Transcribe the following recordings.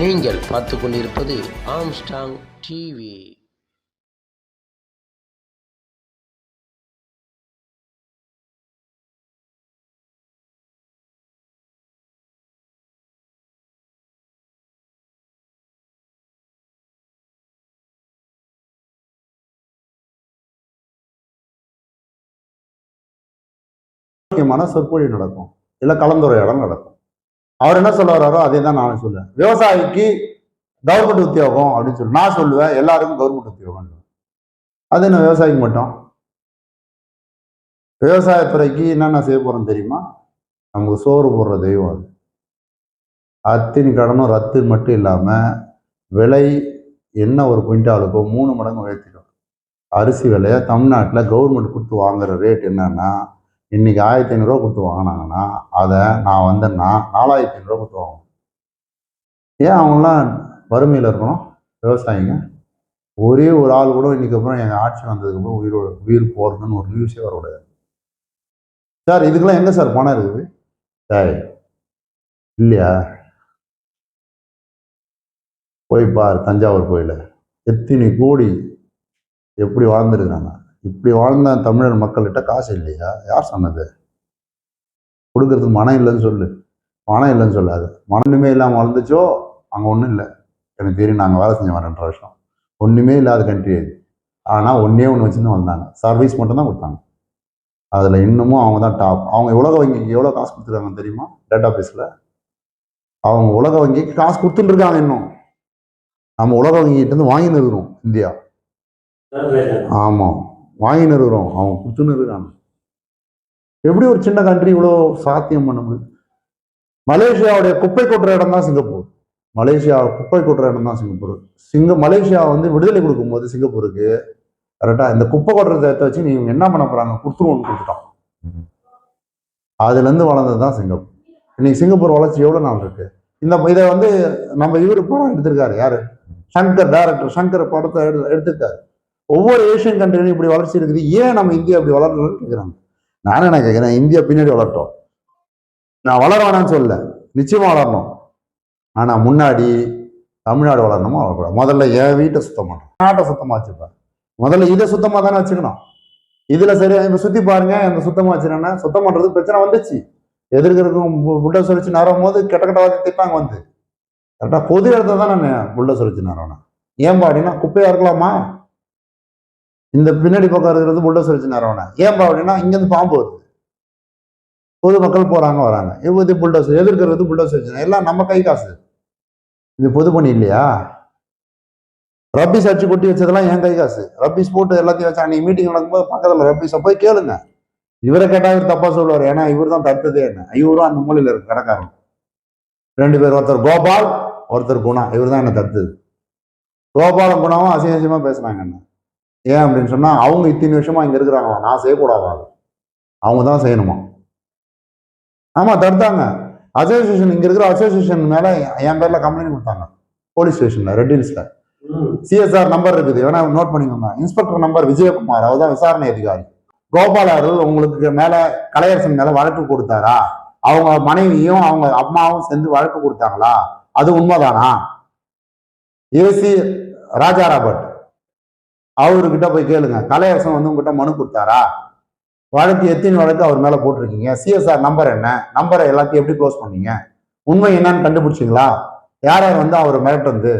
நீங்கள் பார்த்து கொண்டிருப்பது ஆம்ஸ்டாங் டிவி முக்கியமான சொற்பொழி நடக்கும். இல்லை கலந்துரையாடல் நடக்கும். அவர் என்ன சொல்ல வர்றாரோ அதே தான் நானும் சொல்லுவேன். விவசாயிக்கு கவர்மெண்ட் உத்தியோகம் அப்படின்னு சொல்லி நான் சொல்லுவேன் எல்லாருக்கும் கவர்மெண்ட் உத்தியோகம் அது என்ன விவசாயிக்கு மட்டும்? விவசாயத்துறைக்கு என்னென்ன செய்ய போறோம் தெரியுமா? நமக்கு சோறு போடுற தெய்வம் அது. அத்தின் கடனும் ரத்து மட்டும் இல்லாமல் விலை என்ன ஒரு குவிண்டாலுக்கோ மூணு மடங்கு உயர்த்திடும். அரிசி விலையை தமிழ்நாட்டில் கவர்மெண்ட் கொடுத்து வாங்குற ரேட் என்னன்னா இன்னைக்கு ஆயிரத்தி ஐநூறுரூவா கொடுத்து வாங்கினாங்கன்னா அதை நான் வந்தேன்னா நாலாயிரத்தி ஐநூறுரூவா கொடுத்து வாங்கணும். ஏன் அவங்களாம் வறுமையில் இருக்கணும்? விவசாயிங்க. ஒரே ஒரு ஆள் கூட இன்றைக்கி அப்புறம் எங்கள் ஆட்சி வந்ததுக்கப்புறம் உயிரோட உயிர் போகிறதுன்னு ஒரு நியூஸே வரக்கூடாது. சார் இதுக்கெல்லாம் எங்கே சார் பணம் இருக்குது? சார் இல்லையா? போய் பார் தஞ்சாவூர் கோயில். எத்தனை கோடி எப்படி வாழ்ந்துருக்காங்க இப்படி வாழ்ந்த தமிழர் மக்கள்கிட்ட காசு இல்லையா? யார் சொன்னது? கொடுக்கறதுக்கு மனம் இல்லைன்னு சொல்லு. மனம் இல்லைன்னு சொல்லாது. மனமே இல்லாமல் வளர்ந்துச்சோ அங்கே ஒன்றும் இல்லை. எனக்கு தெரியும் நாங்கள் வேலை செஞ்சோம் ரெண்டரை வருஷம். ஒன்றுமே இல்லாத கண்ட்ரி அது. ஆனால் ஒன்றே ஒன்று வச்சுருந்து வந்தாங்க. சர்வீஸ் மட்டும் தான் கொடுத்தாங்க. அதில் இன்னமும் அவங்க தான் டாப் அவங்க உலக வங்கிக்கு எவ்வளோ காசு கொடுத்துருக்காங்க தெரியுமா? டேட்டா பேஸில் அவங்க உலக வங்கிக்கு காசு கொடுத்துட்டு இருக்காங்க இன்னும். நம்ம உலக வங்கிகிட்ட இருந்து வாங்கின்னு இருக்கிறோம். இந்தியா. ஆமாம் வாங்கின்னு இருக்கிறோம் அவன் கொடுத்துன்னு இருக்கிறாங்க எப்படி ஒரு சின்ன கண்ட்ரி இவ்வளோ சாத்தியம் பண்ண முடியுது மலேசியாவுடைய குப்பை கொட்டுற இடம் தான் சிங்கப்பூர். மலேசியா குப்பை கொட்டுற இடம் தான் சிங்கப்பூர். சிங்க மலேசியா வந்து விடுதலை கொடுக்கும்போது சிங்கப்பூருக்கு கரெக்டாக இந்த குப்பை கொட்டுறத எடுத்து வச்சு நீங்கள் என்ன பண்ண போகிறாங்க கொடுத்துருவோம்னு கொடுத்துட்டோம் அதுலேருந்து வளர்ந்தது தான் சிங்கப்பூர். இன்னைக்கு சிங்கப்பூர் வளர்ச்சி எவ்வளோ நாள் இருக்கு? இந்த இதை வந்து நம்ம இவர் படம் எடுத்திருக்காரு. யாரு? சங்கர் டேரக்டர் சங்கர் படத்தை எடு எடுத்திருக்காரு. ஒவ்வொரு ஏஷியன் கண்ட்ரிலையும் இப்படி வளர்ச்சி இருக்குது. ஏன் நம்ம இந்தியா இப்படி வளரணும்னு கேட்குறாங்க நானும் என்ன கேட்குறேன் இந்தியா பின்னாடி வளரட்டும். நான் வளர வேணாம்னு சொல்லல. நிச்சயமாக வளரணும். ஆனால் முன்னாடி தமிழ்நாடு வளரணுமா? வளரக்கூடாது. முதல்ல என் வீட்டை சுத்தம் பண்ணணும் நாட்டை சுத்தமாக வச்சுப்பேன். முதல்ல இதை சுத்தமாக தானே வச்சுக்கணும். இதில் சரி இப்போ சுற்றி பாருங்க அந்த சுத்தமாக வச்சுனா சுத்தம் பண்ணுறது பிரச்சனை வந்துச்சு. எதிர்க்கிறதுக்கும் புல்ட சொல்லிச்சு நறும் போது கெட்ட கெட்ட வார்த்தை திட்டாங்க வந்து. கரெக்டாக பொது இடத்துல தான் நான் புல்ட சொல்லிச்சு நரவன ஏன் பாடினா குப்பையாக இருக்கலாமா? இந்த பின்னாடி பக்கம் இருக்கிறது புல்டோசர் வச்சு நிறவனை ஏன்பா அப்படின்னா இங்கேருந்து பாம்பு வருது. பொதுமக்கள் போகிறாங்க வராங்க. இது புல்டோசர் எதிர்க்கிறது புல்டோசர் வச்சு எல்லாம் நம்ம கை காசு. இது பொது பணி இல்லையா? ரப்பீஸ் அடிச்சு கொட்டி வச்சதெல்லாம் என் கை காசு. ரப்பீஸ் போட்டு எல்லாத்தையும் வச்சு அன்னைக்கு மீட்டிங் நடக்கும்போது பக்கத்தில் ரப்பீஸை போய் கேளுங்க. இவரை கேட்டால் இவர் தப்பாக சொல்லுவார். ஏன்னா இவர் தான் தடுத்ததே என்ன? இவரும் அந்த மூலையில் இருக்கு கடைக்காரன் ரெண்டு பேர் ஒருத்தர் கோபால் ஒருத்தர் குணா. இவர் தான் என்ன தடுத்தது கோபாலும் குணாவும் அசிங்கசியமா பேசுனாங்க என்ன? ஏன் அப்படின்னு சொன்னா அவங்க இத்தனை வருஷமா இங்க இருக்கிறாங்களா? நான் செய்யக்கூடாதா? அவங்க தான் செய்யணுமா? ஆமா தடுத்தாங்க. அசோசியேஷன் இங்க இருக்கிற அசோசியேஷன் மேல என் பேர்ல கம்ப்ளைண்ட் கொடுத்தாங்க. போலீஸ் ஸ்டேஷன்ல ரெட் ஹில்ஸ்ல சிஎஸ்ஆர் நம்பர் இருக்குது. வேணா நோட் பண்ணிக்கோங்க. இன்ஸ்பெக்டர் நம்பர் விஜயகுமார் அவர் தான் விசாரணை அதிகாரி. கோபால் அவர்கள் உங்களுக்கு மேல கலையரசன் மேல வழக்கு கொடுத்தாரா? அவங்க மனைவியும் அவங்க அம்மாவும் சேர்ந்து வழக்கு கொடுத்தாங்களா? அது உண்மைதானா? AC Raja Robert. அவர்கிட்ட போய் கேளுங்க. கலையரசன் வந்து உங்ககிட்ட மனு கொடுத்தாரா? வழக்கு எத்தனை வழக்கு அவர் மேலே போட்டிருக்கீங்க? சிஎஸ்ஆர் நம்பர் என்ன? நம்பரை எல்லாத்தையும் எப்படி க்ளோஸ் பண்ணீங்க? உண்மை என்னன்னு கண்டுபிடிச்சிங்களா? யார் யார் வந்து அவர் மிரட்டுறது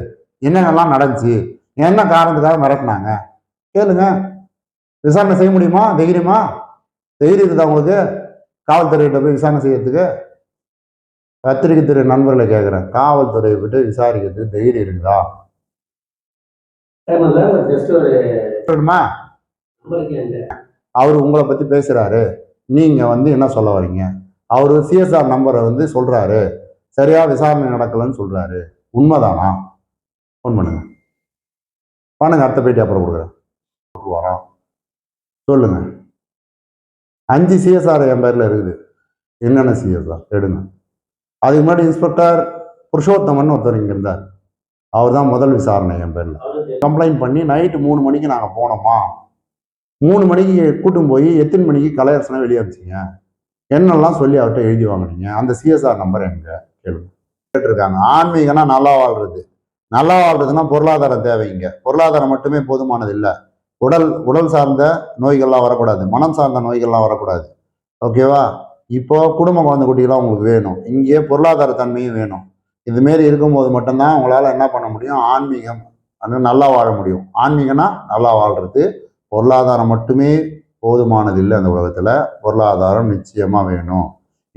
என்னென்னலாம் நடந்துச்சு? என்ன காரணத்துக்காக மிரட்டினாங்க? கேளுங்க. விசாரணை செய்ய முடியுமா? தைரியமா? தைரியம் இருக்குதா உங்களுக்கு? காவல்துறையிட்ட போய் விசாரணை செய்யறதுக்கு? பத்திரிகை துறை நண்பர்களை கேட்குறேன். காவல்துறையை விட்டு விசாரிக்கிறதுக்கு தைரியம் இருக்குதா ஜஸ்ட் ஒரு சொல்லணுமா நம்பருக்கு இந்த அவர் உங்களை பத்தி பேசுறாரு. நீங்க வந்து என்ன சொல்ல வரீங்க அவர் சிஎஸ்ஆர் நம்பரை வந்து சொல்றாரு. சரியா விசாரணை நடக்கலன்னு சொல்றாரு. உண்மைதானா? ஃபோன் பண்ணுங்க. பண்ணுங்க அடுத்த பேட்டி அப்புறம் கொடுக்குறேன். வரோம். சொல்லுங்க. அஞ்சு சிஎஸ்ஆர் என் பேர்ல இருக்குது. என்னென்ன சிஎஸ்ஆர் எடுங்க. அதுக்கு முன்னாடி இன்ஸ்பெக்டர் புருஷோத்தமன் ஒருத்தர் இங்க இருந்தார். அவர் தான் முதல் விசாரணை என் பேரில். கம்ப்ளைண்ட் பண்ணி நைட்டு மூணு மணிக்கு நாங்கள் போனோமா? மூணு மணிக்கு கூட்டும் போய் எத்தனை மணிக்கு கலையரசனை வெளியே அனுப்பிச்சிங்க. என்னெல்லாம் சொல்லி அவர்கிட்ட எழுதி வாங்கினீங்க? அந்த சிஎஸ்ஆர் நம்பர் எங்க கேளுங்க. கேட்டிருக்காங்க. ஆன்மீகம்னா நல்லா வாழ்றது. நல்லா வாழ்றதுன்னா பொருளாதாரம் தேவைங்க பொருளாதாரம் மட்டுமே போதுமானது இல்லை. உடல் உடல் சார்ந்த நோய்கள்லாம் வரக்கூடாது. மனம் சார்ந்த நோய்கள்லாம் வரக்கூடாது. ஓகேவா இப்போ குடும்ப குழந்தை குட்டிகள்லாம் உங்களுக்கு வேணும். இங்கே பொருளாதார தன்மையும் வேணும். இதுமாரி இருக்கும்போது மட்டும்தான் உங்களால் என்ன பண்ண முடியும்? ஆன்மீகம் அது நல்லா வாழ முடியும். ஆன்மீகம்னா நல்லா வாழ்கிறது பொருளாதாரம் மட்டுமே போதுமானது இல்லை அந்த உலகத்தில். பொருளாதாரம் நிச்சயமாக வேணும்.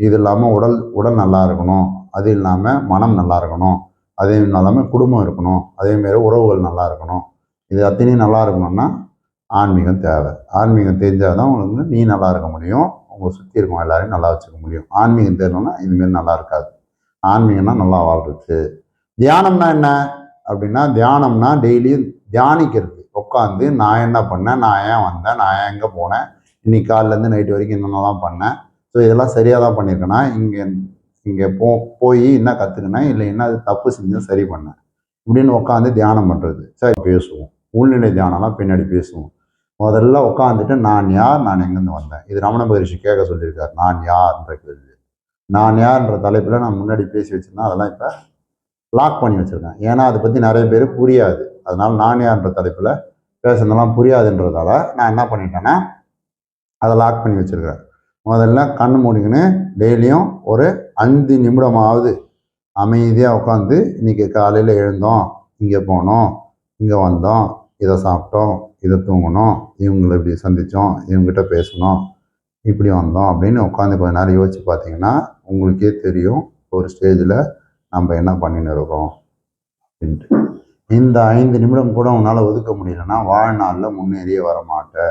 இது இல்லாமல் உடல் உடல் நல்லா இருக்கணும். அது இல்லாமல் மனம் நல்லா இருக்கணும். அதே இல்லாமல் குடும்பம் இருக்கணும். அதேமாரி உறவுகள் நல்லா இருக்கணும். இது அத்தனையும் நல்லா இருக்கணும்னா ஆன்மீகம் தேவை. ஆன்மீகம் தெரிஞ்சால் தான் உங்களுக்கு நீ நல்லா இருக்க முடியும். உங்களை சுற்றி இருக்கவங்க எல்லாரையும் நல்லா வச்சுக்க முடியும். ஆன்மீகம் தெரியணும்னா இதுமாரி நல்லா இருக்காது. ஆன்மீகம்னா நல்லா வாழ்றது தியானம்னா என்ன? அப்படின்னா தியானம்னா டெய்லியும் தியானிக்கிறது. உட்காந்து நான் என்ன பண்ணேன்? நான் ஏன் வந்தேன்? நான் ஏன் எங்கே போனேன்? இன்னைக்கு காலிலேருந்து நைட்டு வரைக்கும் என்னென்னலாம் பண்ணேன்? ஸோ இதெல்லாம் சரியாக தான் பண்ணியிருக்கேன்னா இங்கே இங்கே போ போய் என்ன கற்றுக்கினேன் இல்லை என்ன அது தப்பு செஞ்சேன் சரி பண்ணேன். இப்படின்னு உட்காந்து தியானம் பண்ணுறது சரி பேசுவோம். உள்நிலை தியானம்லாம் பின்னாடி பேசுவோம். முதல்ல உட்காந்துட்டு நான் யார்? நான் எங்கேருந்து வந்தேன்? இது ரமண மகரிஷி கேட்க சொல்லியிருக்கார். நான் யார்ன்ற கேள்வி. நான் யார்ன்ற தலைப்பில் நான் முன்னாடி பேசி வச்சுருந்தேன். அதெல்லாம் இப்போ லாக் பண்ணி வச்சுருக்கேன். ஏன்னா அதை பற்றி நிறைய பேர் புரியாது. அதனால் நான் யார்ன்ற தலைப்பில் பேசுனதெல்லாம் புரியாதுன்றதால நான் என்ன பண்ணிட்டேன்னா அதை லாக் பண்ணி வச்சுருக்கிறேன் முதல்ல கண் மூடிக்கின்னு டெய்லியும் ஒரு அஞ்சு நிமிடமாவது அமைதியாக உட்காந்து இன்னைக்கு காலையில் எழுந்தோம். இங்கே போனோம். இங்கே வந்தோம். இதை சாப்பிட்டோம். இதை தூங்கணும் இவங்களை இப்படி சந்தித்தோம் இவங்ககிட்ட பேசணும் இப்படி வந்தோம் அப்படின்னு உட்காந்து கொஞ்ச நேரம் யோசிச்சு பார்த்தீங்கன்னா உங்களுக்கே தெரியும் ஒரு ஸ்டேஜில் நம்ம என்ன பண்ணின்னு இருக்கோம் அப்படின்ட்டு. இந்த ஐந்து நிமிடம் கூட உன்னால் ஒதுக்க முடியலன்னா வாழ்நாளில் முன்னேறியே வர மாட்ட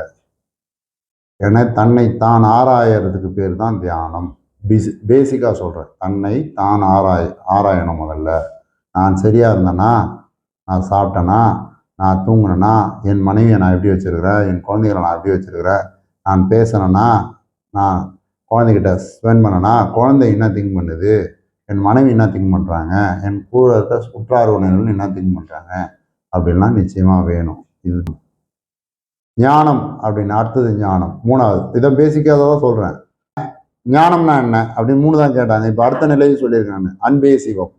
ஏன்னா தன்னை தான் ஆராயறதுக்கு பேர் தான் தியானம். பிசி பேசிக்காக சொல்கிறேன் தன்னை தான் ஆராய் ஆராயணும் முதல்ல. நான் சரியாக இருந்தேனா? நான் சாப்பிட்டேனா? நான் தூங்கினேனா? என் மனைவியை நான் எப்படி வச்சுருக்கிறேன்? என் குழந்தைகளை நான் எப்படி வச்சுருக்கிறேன்? நான் பேசுனேன்னா நான் குழந்தைகிட்ட ஸ்பெண்ட் பண்ணனா குழந்தை என்ன திங்க் பண்ணுது? என் மனைவி என்ன திங்க் பண்ணுறாங்க என் கூட இருக்க சுற்றார் உணர்வுகள் என்ன திங்க் பண்ணுறாங்க அப்படின்லாம் நிச்சயமாக வேணும். இது ஞானம் அப்படின்னு அடுத்தது ஞானம். மூணாவது இதை பேசிக்காக தான் சொல்கிறேன் ஞானம்னா என்ன? அப்படின்னு மூணு தான் கேட்டாங்க. இப்போ அடுத்த நிலையும் சொல்லியிருக்காங்க. அன்பே சிவம்.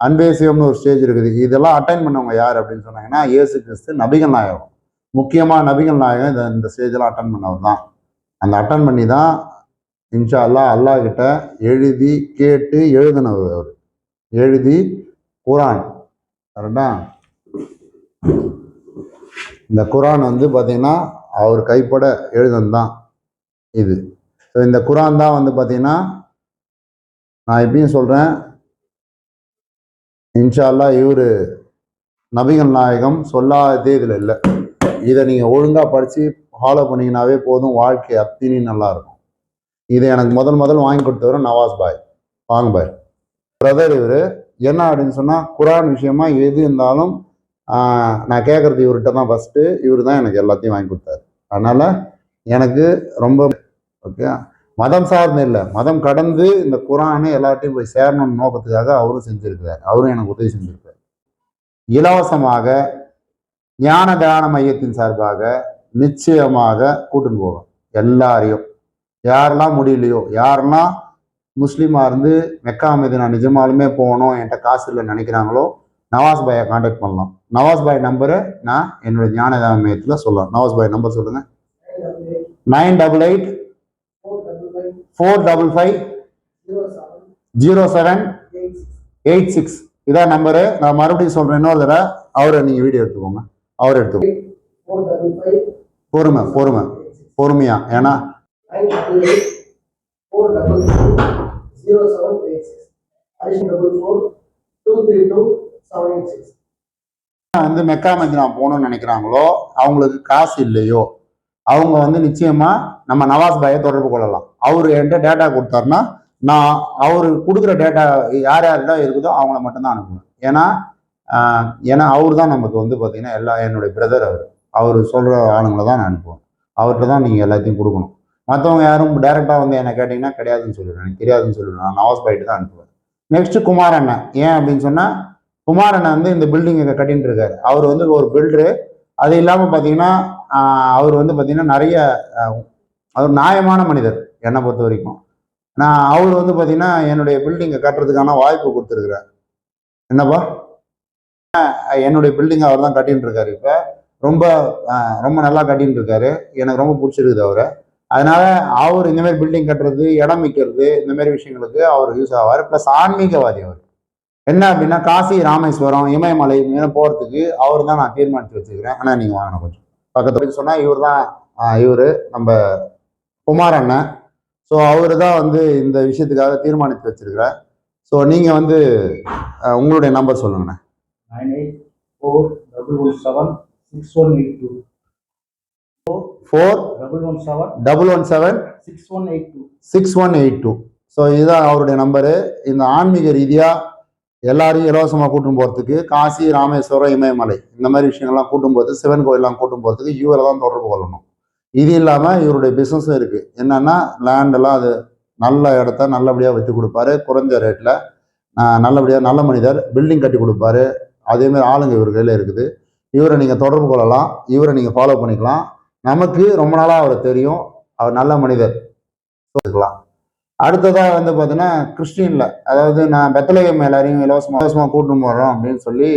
அன்பே சிவம்னு ஒரு ஸ்டேஜ் இருக்குது. இதெல்லாம் அட்டைன் பண்ணவங்க யார் அப்படின்னு சொன்னாங்கன்னா இயேசு கிறிஸ்து நபிகள் நாயகம். முக்கியமாக நபிகள் நாயகம் இந்த இந்த ஸ்டேஜெல்லாம் அட்டன் பண்ணவர் தான். அந்த அட்டன் பண்ணி தான் இன்ஷா அல்லா அல்லாஹ் கிட்ட எழுதி கேட்டு எழுதினவர் அவர். எழுதி குரான். கரெக்டா இந்த குரான் வந்து பார்த்தீங்கன்னா அவர் கைப்பட எழுதந்தான் தான் இது. ஸோ இந்த குரான் தான் வந்து பார்த்தீங்கன்னா நான் எப்பயும் சொல்கிறேன் இன்ஷா அல்லாஹ் இவர் நபிகள் நாயகம் சொல்லாததே இதில் இல்லை. இதை நீங்கள் ஒழுங்காக படித்து ஃபாலோ பண்ணிங்கனாவே போதும் வாழ்க்கை அத்தினி நல்லா இருக்கும் இதை எனக்கு முதல் முதல் வாங்கி கொடுத்தவர் நவாஸ் பாய். வாங்க பாய். பிரதர் இவர் என்ன அப்படின்னு சொன்னால் குரான் விஷயமா எது இருந்தாலும் நான் கேட்குறது இவர்கிட்ட தான் ஃபஸ்ட்டு இவர் தான் எனக்கு எல்லாத்தையும் வாங்கி கொடுத்தாரு. அதனால் எனக்கு ரொம்ப ஓகே மதம் சார்ந்து இல்லை. மதம் கடந்து இந்த குரானே எல்லாத்தையும் போய் சேரணும்னு நோக்கத்துக்காக அவரும் செஞ்சுருக்கிறார். அவரும் எனக்கு உதவி செஞ்சிருக்கார் இலவசமாக ஞான தியான மையத்தின் சார்பாக நிச்சயமாக கூட்டின்னு போவேன். எல்லாரையும். யாரெல்லாம் முடியலையோ யாருன்னா முஸ்லீமாக இருந்து மெக்கா மதினா நிஜமாலுமே போகணும் என்கிட்ட காசு இல்லைன்னு நினைக்கிறாங்களோ நவாஸ் பாயை காண்டாக்ட் பண்ணலாம். நவாஸ் பாய் நம்பரை நான் என்னோட ஞானதா மையத்தில் சொல்லலாம். நவாஸ் பாய் நம்பர் சொல்லுங்கள் nine double eight four double five zero seven eight six. இதான் நம்பரு. நான் மறுபடியும் சொல்கிறேன் இன்னொரு தடவை அவரை நீங்கள் வீடியோ எடுத்துக்கோங்க. அவர் எடுத்துக்கோங்க. பொறுமை பொறுமை பொறுமையா? ஏன்னா வந்து மெக்கா மதினா போகணும்னு நினைக்கிறாங்களோ அவங்களுக்கு காசு இல்லையோ அவங்க வந்து நிச்சயமா நம்ம நவாஸ் பாயை தொடர்பு கொள்ளலாம். அவர் என்கிட்ட டேட்டா கொடுத்தாருன்னா நான் அவர் கொடுக்குற டேட்டா யார் யாரெல்லாம் இருக்குதோ அவங்கள மட்டும்தான் அனுப்புவேன் ஏன்னா ஏன்னா அவர் தான் நமக்கு வந்து பார்த்தீங்கன்னா எல்லா என்னுடைய பிரதர் அவர். அவர் சொல்கிற ஆளுங்களை தான் நான் அனுப்புவேன். அவர்கிட்ட தான் நீங்கள் எல்லாத்தையும் கொடுக்கணும். மற்றவங்க யாரும் டேரெக்டாக வந்து என்னை கேட்டிங்கன்னா கிடையாதுன்னு சொல்லிடுவேன். எனக்கு தெரியாதுன்னு சொல்லிடுவேன். நான் நவாஸ் பாய்ட்டு தான் அனுப்புவேன். நெக்ஸ்ட் குமார் அண்ணன். ஏன் அப்படின்னு சொன்னால் குமார் அண்ணன் வந்து இந்த பில்டிங்கை கட்டின்னு இருக்காரு. அவர் வந்து ஒரு பில்டரு அது இல்லாமல் பார்த்தீங்கன்னா அவர் வந்து பார்த்தீங்கன்னா நிறைய அவர் நியாயமான மனிதர் என்னை பொறுத்த வரைக்கும். நான் அவர் வந்து பார்த்தீங்கன்னா என்னுடைய பில்டிங்கை கட்டுறதுக்கான வாய்ப்பு கொடுத்துருக்குறார். என்னப்பா? என்னுடைய பில்டிங் அவர் தான் கட்டின்னு இருக்காரு இப்போ. ரொம்ப ரொம்ப நல்லா கட்டின்னு இருக்காரு எனக்கு ரொம்ப பிடிச்சிருக்குது அவரை. அதனால அவர் இந்த மாதிரி பில்டிங் கட்டுறது இடம் விற்கிறது இந்த மாதிரி விஷயங்களுக்கு அவர் யூஸ் ஆவார். ப்ளஸ் ஆன்மீகவாதி அவர். என்ன அப்படின்னா காசி ராமேஸ்வரம் இமயமலை போகிறதுக்கு அவர் தான் நான் தீர்மானித்து வச்சுக்கிறேன். ஆனால் நீங்கள் வாங்கணும் கொஞ்சம் பக்கத்தில் சொன்னால் இவர் தான் இவர் நம்ம குமார் அண்ணன். ஸோ அவர் தான் வந்து இந்த விஷயத்துக்காக தீர்மானித்து வச்சிருக்கிறார். ஸோ நீங்கள் வந்து உங்களுடைய நம்பர் சொல்லுங்கண்ணே. Nine eight four double one seven six one eight two. Four double one seven. Double one seven six one eight two. Six one eight two so இதுதான் அவருடைய நம்பரு. இந்த ஆன்மீக ரீதியாக எல்லாரையும் இலவசமாக கூட்டும் போகிறதுக்கு காசி ராமேஸ்வரம் இமயமலை இந்த மாதிரி விஷயங்கள்லாம் கூட்டும் போது சிவன் கோயிலெலாம் கூட்டும் போகிறதுக்கு இவரை தான் தொடர்பு கொள்ளணும். இது இல்லாமல் இவருடைய பிஸ்னஸும் இருக்குது என்னென்னா லேண்டெல்லாம் அது நல்ல இடத்த நல்லபடியாக விற்று கொடுப்பாரு. குறைஞ்ச ரேட்டில் நல்லபடியாக நல்ல மனிதர் பில்டிங் கட்டி கொடுப்பாரு. அதேமாதிரி ஆளுங்க இவர் கையில் இருக்குது. இவரை நீங்கள் தொடர்பு கொள்ளலாம். இவரை நீங்கள் ஃபாலோ பண்ணிக்கலாம். நமக்கு ரொம்ப நாளாக அவரை தெரியும். அவர் நல்ல மனிதர். இருக்கலாம் அடுத்ததாக வந்து பார்த்தீங்கன்னா கிறிஸ்டினில். அதாவது நான் பெத்தலகம் எல்லாரையும் இலவசமாக இலவசமாக கூட்டின்னு போகிறோம் அப்படின்னு சொல்லி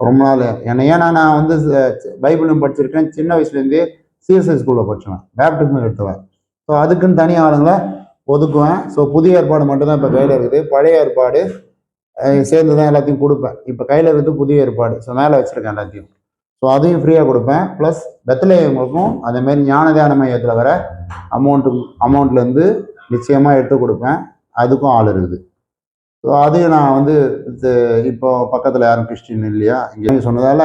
ரொம்ப நாள் என்னை ஏன்னா நான் வந்து பைபிளும் படிச்சிருக்கேன். சின்ன வயசுலேருந்தே சிஎஸ்ஐ ஸ்கூலில் படிச்சுவேன். பேப்டிசம் எடுத்துவேன். ஸோ அதுக்குன்னு தனி ஆளுங்களை ஒதுக்குவேன். ஸோ புதிய ஏற்பாடு மட்டும்தான் இப்போ கையில் இருக்குது. பழைய ஏற்பாடு சேர்ந்து தான் எல்லாத்தையும் கொடுப்பேன். இப்போ கையில் இருந்து புதிய ஏற்பாடு. ஸோ மேலே வச்சுருக்கேன் எல்லாத்தையும். ஸோ அதையும் ஃப்ரீயாக கொடுப்பேன். ப்ளஸ் பெத்தலேயவங்களுக்கும் அதேமாரி ஞான தியான மையத்தில் வர அமௌண்ட்டு அமௌண்ட்லேருந்து நிச்சயமாக எடுத்து கொடுப்பேன். அதுக்கும் ஆள் இருக்குது. ஸோ அதையும் நான் வந்து இது இப்போ பக்கத்தில் யாரும் கிறிஸ்டின் இல்லையா? இங்கே சொன்னதால்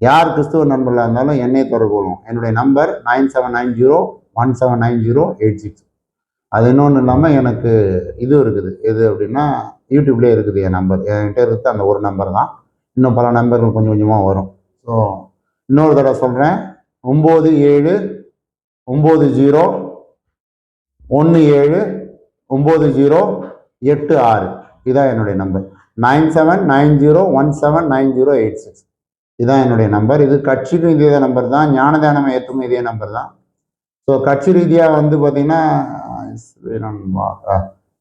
யார் கிறிஸ்துவ நண்பர்களாக இருந்தாலும் என்னை தொடர்பு கொள்ளும் என்னுடைய number nine seven nine zero one seven nine zero eight six அது இன்னொன்று இல்லாமல் எனக்கு இது இருக்குது. எது அப்படின்னா யூடியூப்லேயே இருக்குது என் நம்பர் என்கிட்ட இருக்குது அந்த ஒரு நம்பர் தான். இன்னும் பல நம்பர்கள் கொஞ்சம் கொஞ்சமாக வரும். ஸோ இன்னொரு தடவை சொல்கிறேன் ஒம்பது ஏழு ஒம்பது ஜீரோ ஒன்று ஏழு ஒம்பது ஜீரோ எட்டு ஆறு. இதான் என்னுடைய number nine seven nine zero one seven nine zero eight six. இதான் என்னுடைய நம்பர் இது கட்சிக்கும் இதே நம்பர் தான். ஞானதானம் ஏற்றுக்கும் இதே நம்பர் தான். ஸோ கட்சி ரீதியாக வந்து பார்த்திங்கன்னா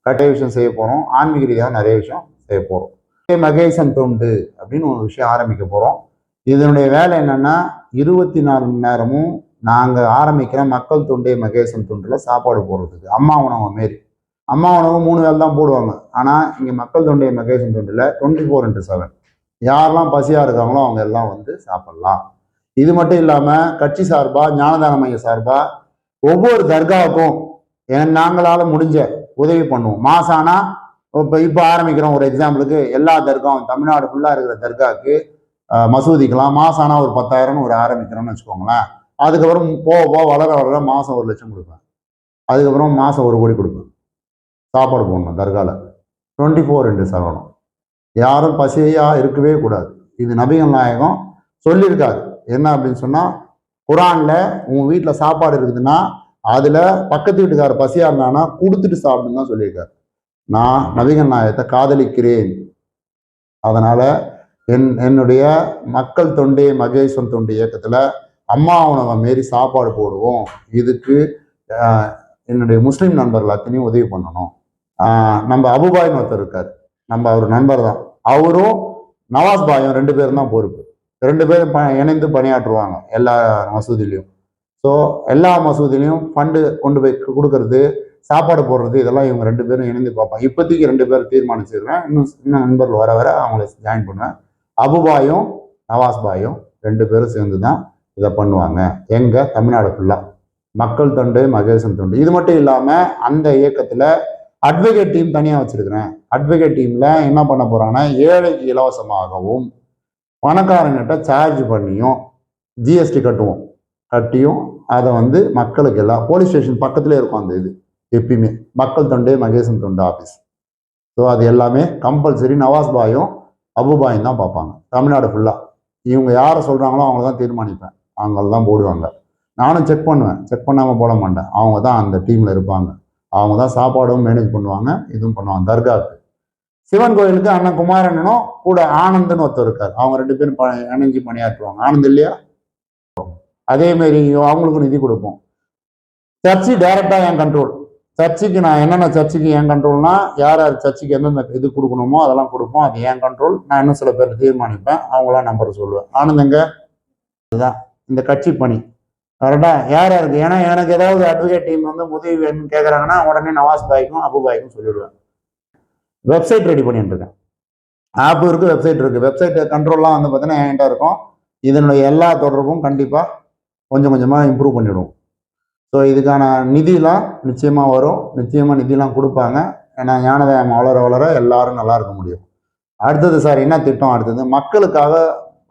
கட்டை விஷயம் செய்ய போகிறோம் ஆன்மீக ரீதியாக நிறைய விஷயம் செய்ய போகிறோம் மகேசன் தொண்டு அப்படின்னு ஒரு விஷயம் ஆரம்பிக்க போகிறோம் இதனுடைய வேலை என்னன்னா இருபத்தி நாலு மணி நேரமும் நாங்கள் ஆரம்பிக்கிற மக்கள் தொண்டே மகேசன் தொண்டில் சாப்பாடு போடுறதுக்கு அம்மா உணவு மாரி. அம்மா உணவு மூணு வேலை தான் போடுவாங்க. ஆனால் இங்கே மக்கள் தொண்டே மகேசன் தொண்டில் டுவெண்ட்டி ஃபோர் இன்ட்டு செவன் யாரெல்லாம் பசியாக இருக்காங்களோ அவங்க எல்லாம் வந்து சாப்பிட்லாம். இது மட்டும் இல்லாமல் கட்சி சார்பாக ஞானதான மைய சார்பாக ஒவ்வொரு தர்காவுக்கும் நாங்களால் முடிஞ்ச உதவி பண்ணுவோம். மாதம் ஆனால் இப்போ இப்போ ஆரம்பிக்கிறோம் ஒரு எக்ஸாம்பிளுக்கு எல்லா தர்காவும் தமிழ்நாடு ஃபுல்லாக இருக்கிற தர்காவுக்கு மசூதிக்கெல்லாம் மாதம் ஆனால் ஒரு பத்தாயிரம்னு ஒரு ஆரம்பிக்கிறோம்னு வச்சுக்கோங்களேன். அதுக்கப்புறம் போக போக வளர வளர மாதம் ஒரு லட்சம் கொடுப்பேன். அதுக்கப்புறம் மாதம் ஒரு கோடி கொடுப்பேன். சாப்பாடு போடணும் தர்காவில் டுவெண்ட்டி ஃபோர் இன்ட்டு சரவணம் யாரும் பசியாக இருக்கவே கூடாது. இது நபிகள் நாயகம் சொல்லியிருக்காரு. என்ன அப்படின்னு சொன்னால் குரானில் உங்கள் வீட்டில் சாப்பாடு இருக்குதுன்னா அதில் பக்கத்து வீட்டுக்காரர் பசியாக இருந்தானா கொடுத்துட்டு சாப்பிடுன்னு தான் சொல்லியிருக்காரு. நான் நபிகள் நாயகத்தை காதலிக்கிறேன். அதனால் என் என்னுடைய மக்கள் தொண்டே மகேசன் தொண்டை இயக்கத்தில் அம்மா உணவை மாரி சாப்பாடு போடுவோம். இதுக்கு என்னுடைய முஸ்லீம் நண்பர்கள் அத்தனையும் உதவி பண்ணணும். நம்ம அபுபாய் ஒருத்தர் இருக்கார். நம்ம அவர் நண்பர் தான். அவரும் நவாஸ் பாயும் ரெண்டு பேரும் தான் பொறுப்பு ரெண்டு பேரும் ப இணைந்து பணியாற்றுவாங்க எல்லா மசூதிலையும் ஸோ எல்லா மசூதிலையும் ஃபண்டு கொண்டு போய் கொடுக்கறது சாப்பாடு போடுறது இதெல்லாம் இவங்க ரெண்டு பேரும் இணைந்து பார்ப்பாங்க. இப்போதைக்கு ரெண்டு பேர் தீர்மானிச்சிருக்கேன் இன்னும் இன்னும் நண்பர்கள் வர வர அவங்கள ஜாயின் பண்ணுவேன். அபுபாயும் நவாஸ் பாயும் ரெண்டு பேரும் சேர்ந்து தான் இதை பண்ணுவாங்க. எங்கள் தமிழ்நாடு ஃபுல்லாக மக்கள் தொண்டு மகேசன் தொண்டு. இது மட்டும் இல்லாமல் அந்த இயக்கத்தில் அட்வொகேட் டீம் தனியாக வச்சுருக்கிறேன். அட்வொகேட் டீமில் என்ன பண்ண போகிறாங்கன்னா ஏழைக்கு இலவசமாகவும் பணக்காரங்கிட்ட சார்ஜ் பண்ணியும் ஜிஎஸ்டி கட்டுவோம். கட்டியும் அதை வந்து மக்களுக்கு எல்லாம் போலீஸ் ஸ்டேஷன் பக்கத்துலேயே இருக்கும் அந்த இது. எப்பயுமே மக்கள் தொண்டே மகேசன் தொண்டு ஆஃபீஸ் ஸோ அது எல்லாமே கம்பல்சரி நவாஸ் பாயும் அபுபாயும் தான் பார்ப்பாங்க. தமிழ்நாடு ஃபுல்லாக இவங்க யாரை சொல்கிறாங்களோ அவங்கள தான் தீர்மானிப்பேன். அவங்கள தான் போடுவாங்க. நானும் செக் பண்ணுவேன். செக் பண்ணாமல் போட மாட்டேன். அவங்க தான் அந்த டீமில் இருப்பாங்க. அவங்க தான் சாப்பாடும் மேனேஜ் பண்ணுவாங்க இதுவும் பண்ணுவாங்க. தர்காவுக்கு. சிவன் கோயிலுக்கு அண்ணன் குமாரண்ணனும் கூட ஆனந்த்னு ஒருத்தர் இருக்கார். அவங்க ரெண்டு பேரும் ப இணைஞ்சு பணியாற்றுவாங்க. ஆனந்த் இல்லையா? அதேமாரி அவங்களுக்கும் நிதி கொடுப்போம். சர்ச்சு டைரக்டாக என் கண்ட்ரோல் சர்ச்சுக்கு நான் என்னென்ன சர்ச்சுக்கு என் கண்ட்ரோல்னா யார் யார் சர்ச்சுக்கு எந்தெந்த இது கொடுக்கணுமோ அதெல்லாம் கொடுப்போம். அது என் கண்ட்ரோல் நான் இன்னும் சில பேர் தீர்மானிப்பேன். அவங்களாம் நம்பர் சொல்லுவேன். ஆனந்தங்க இதுதான் இந்த கட்சி பணி. கரெக்டா யார் யாருக்கு? ஏன்னா எனக்கு ஏதாவது அட்வொகேட் டீம் வந்து உதவி வேணும்னு கேட்குறாங்கன்னா உடனே நவாஸ் பாய்க்கும் அபு பாய்க்கும் சொல்லிடுவேன். வெப்சைட் ரெடி பண்ணிட்டு இருக்கேன். ஆப் இருக்குது வெப்சைட் இருக்குது வெப்சைட் கண்ட்ரோல்லாம் வந்து பார்த்தீங்கன்னா என்கிட்ட இருக்கும். இதனுடைய எல்லா தொடர்பும் கண்டிப்பாக கொஞ்சம் கொஞ்சமாக இம்ப்ரூவ் பண்ணிவிடுவோம் ஸோ இதுக்கான நிதிலாம் நிச்சயமாக வரும். நிச்சயமாக நிதியெலாம் கொடுப்பாங்க. ஏன்னா ஞானதயம் வளர வளர எல்லாரும் நல்லா இருக்க முடியும். அடுத்தது சார் என்ன திட்டம் அடுத்தது? மக்களுக்காக